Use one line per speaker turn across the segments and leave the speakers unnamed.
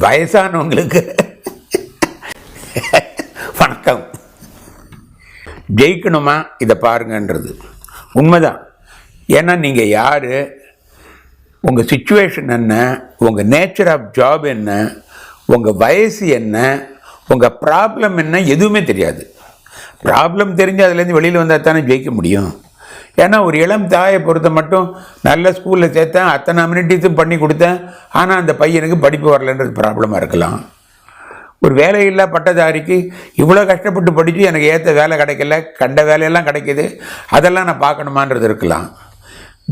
வயசானவங்களுக்கு வணக்கம். ஜெயிக்கணுமா? இதை பாருங்கன்றது. உண்மைதான். ஏன்னா நீங்கள் யார்? உங்கள் சுச்சுவேஷன் என்ன? உங்கள் நேச்சர் ஆஃப் ஜாப் என்ன? உங்கள் வயசு என்ன? உங்கள் ப்ராப்ளம் என்ன? எதுவுமே தெரியாது. ப்ராப்ளம் தெரிஞ்சு அதுலேருந்து வெளியில் வந்தால் தானே ஜெயிக்க முடியும். ஏன்னா ஒரு இளம் தாயை பொறுத்த மட்டும் நல்ல ஸ்கூலில் சேர்த்தேன் அத்தனை அம்யூனிட்டிஸும் பண்ணி கொடுத்தேன். ஆனால் அந்த பையனுக்கு படிப்பு வரலன்றது ப்ராப்ளமாக இருக்கலாம். ஒரு வேலையில்லா பட்டதாரிக்கு இவ்வளோ கஷ்டப்பட்டு படித்து எனக்கு ஏற்ற வேலை கிடைக்கல கண்ட வேலையெல்லாம் கிடைக்கிது. அதெல்லாம் நான் பார்க்கணுமான்றது இருக்கலாம்.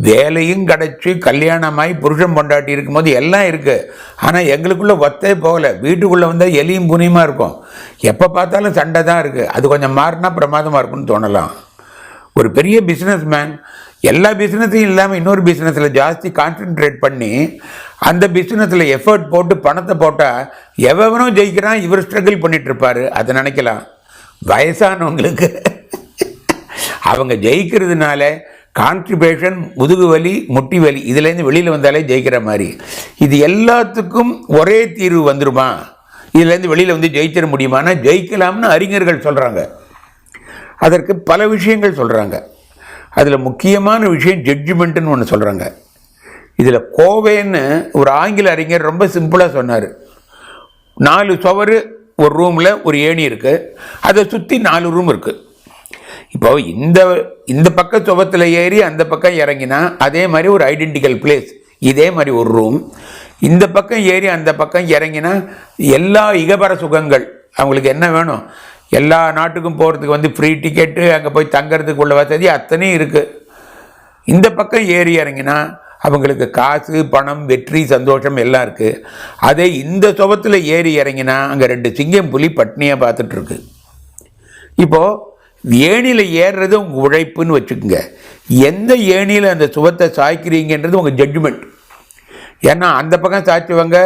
வேலையும் கிடச்சி கல்யாணமாகி புருஷன் பொண்டாட்டி இருக்கும்போது எல்லாம் இருக்குது ஆனால் எங்களுக்குள்ளே ஒத்தே போகலை. வீட்டுக்குள்ளே வந்தால் எலியும் புனியுமாக இருக்கும். எப்போ பார்த்தாலும் சண்டை தான் இருக்குது அது கொஞ்சம் மாறினா பிரமாதமாக இருக்கும்னு தோணலாம். ஒரு பெரிய பிஸ்னஸ் மேன் எல்லா பிஸ்னஸையும் இல்லாமல் இன்னொரு பிஸ்னஸில் ஜாஸ்தி கான்சென்ட்ரேட் பண்ணி அந்த பிஸ்னஸில் எஃபர்ட் போட்டு பணத்தை போட்டால் எவனோ ஜெயிக்கிறான் இவர் ஸ்ட்ரகிள் பண்ணிட்டு அதை நினைக்கலாம். வயசானவங்களுக்கு. அவங்க ஜெயிக்கிறதுனால கான்ட்ரிபியூஷன் முதுகு வலி முட்டி வலி இதுலேருந்து வெளியில் வந்தாலே ஜெயிக்கிற மாதிரி. இது எல்லாத்துக்கும் ஒரே தீர்வு வந்துருமா? இதுலேருந்து வெளியில் வந்து ஜெயிச்சிட முடியுமானா ஜெயிக்கலாம்னு அறிஞர்கள் சொல்கிறாங்க அதற்கு பல விஷயங்கள் சொல்கிறாங்க அதில் முக்கியமான விஷயம் ஜட்ஜ்மெண்ட்டுன்னு ஒன்று சொல்கிறாங்க இதில் கோவேன்னு ஒரு ஆங்கில அறிஞர் ரொம்ப சிம்பிளாக சொன்னார். நாலு சுவர் ஒரு ரூமில் ஒரு ஏணி இருக்குது அதை சுற்றி நாலு ரூம் இருக்குது இப்போ இந்த இந்த பக்கம் சுவத்தில் ஏறி அந்த பக்கம் இறங்கினா அதே மாதிரி ஒரு ஐடென்டிக்கல் பிளேஸ் இதே மாதிரி ஒரு ரூம் இந்த பக்கம் ஏறி அந்த பக்கம் இறங்கினா எல்லா இகபர சுகங்கள் அவங்களுக்கு என்ன வேணும்? எல்லா நாட்டுக்கும் போகிறதுக்கு வந்து ஃப்ரீ டிக்கெட்டு அங்கே போய் தங்கிறதுக்கு உள்ள வசதி அத்தனையும் இருக்குது இந்த பக்கம் ஏறி இறங்கினா அவங்களுக்கு காசு பணம் வெற்றி சந்தோஷம் எல்லாம் இருக்குது அதே இந்த சுவத்தில் ஏறி இறங்கினா அங்கே ரெண்டு சிங்கம் புலி பட்னியாக பார்த்துட்ருக்கு. இப்போது ஏணியில் ஏறுறது உங்கள் உழைப்புன்னு வச்சுக்கோங்க. எந்த ஏணியில் அந்த சுவத்தை சாய்க்கிறீங்கன்றது உங்கள் ஜட்ஜ்மெண்ட் ஏன்னா அந்த பக்கம் சாய்ச்சவங்க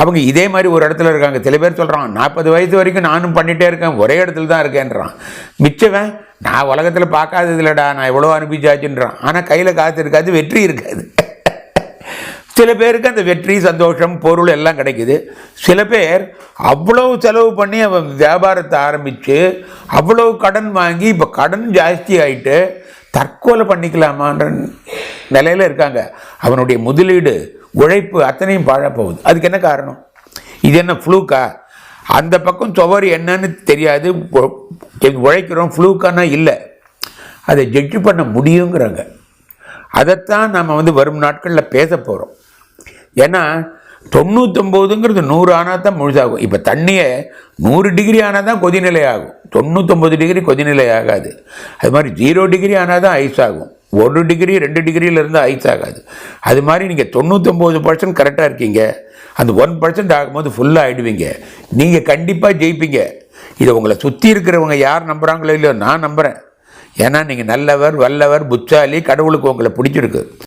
அவங்க இதே மாதிரி ஒரு இடத்துல இருக்காங்க. சில பேர் சொல்கிறான் நாற்பது வயசு வரைக்கும் நானும் பண்ணிகிட்டே இருக்கேன் ஒரே இடத்துல தான் இருக்கேன்றான். மிச்சவன் நான் உலகத்தில் பார்க்காதது இல்லைடா நான் எவ்வளோ அனுப்பிச்சாச்சுன்றான் ஆனால் கையில் காற்று இருக்காது வெற்றி இருக்காது. சில பேருக்கு அந்த வெற்றி சந்தோஷம் பொருள் எல்லாம் கிடைக்குது. சில பேர் அவ்வளவு செலவு பண்ணி அவன் வியாபாரத்தை ஆரம்பித்து அவ்வளவு கடன் வாங்கி இப்போ கடன் ஜாஸ்தி ஆயிட்டு தற்கொலை பண்ணிக்கலாமான்ற நிலையில் இருக்காங்க. அவனுடைய முதலீடு உழைப்பு அத்தனையும் பாழப்போகுது அதுக்கு என்ன காரணம்? இது என்ன ஃப்ளூக்கா அந்த பக்கம் சுவர் என்னன்னு தெரியாது. உழைக்கிறோம் ஃப்ளூக்கானா இல்லை. அதை ஜட்ஜு பண்ண முடியுங்கிறாங்க அதைத்தான் நம்ம வந்து வரும் நாட்களில் பேச போகிறோம் ஏன்னா தொண்ணூத்தொம்போதுங்கிறது நூறு ஆனால் தான் முழுசாகும். இப்போ தண்ணியை நூறு டிகிரி ஆனால் தான் கொதிநிலை ஆகும். தொண்ணூத்தொம்பது டிகிரி கொதிநிலை ஆகாது. அது மாதிரி ஜீரோ டிகிரி ஆனால் தான் ஐஸ் ஆகும். ஒரு டிகிரி ரெண்டு டிகிரியிலேருந்து ஐஸ் ஆகாது. அது மாதிரி நீங்கள் தொண்ணூற்றொம்பது பர்சன்ட் கரெக்டாக இருக்கீங்க. அந்த ஒன் பர்சன்ட் ஆகும்போது ஃபுல்லாக ஆகிடுவீங்க நீங்கள் கண்டிப்பாக ஜெயிப்பீங்க. இதை உங்களை சுற்றி இருக்கிறவங்க யார் நம்புகிறாங்களோ இல்லையோ நான் நம்புகிறேன் ஏன்னா நீங்கள் நல்லவர் வல்லவர் புத்தாலி கடவுளுக்கு உங்களை பிடிச்சிருக்கு.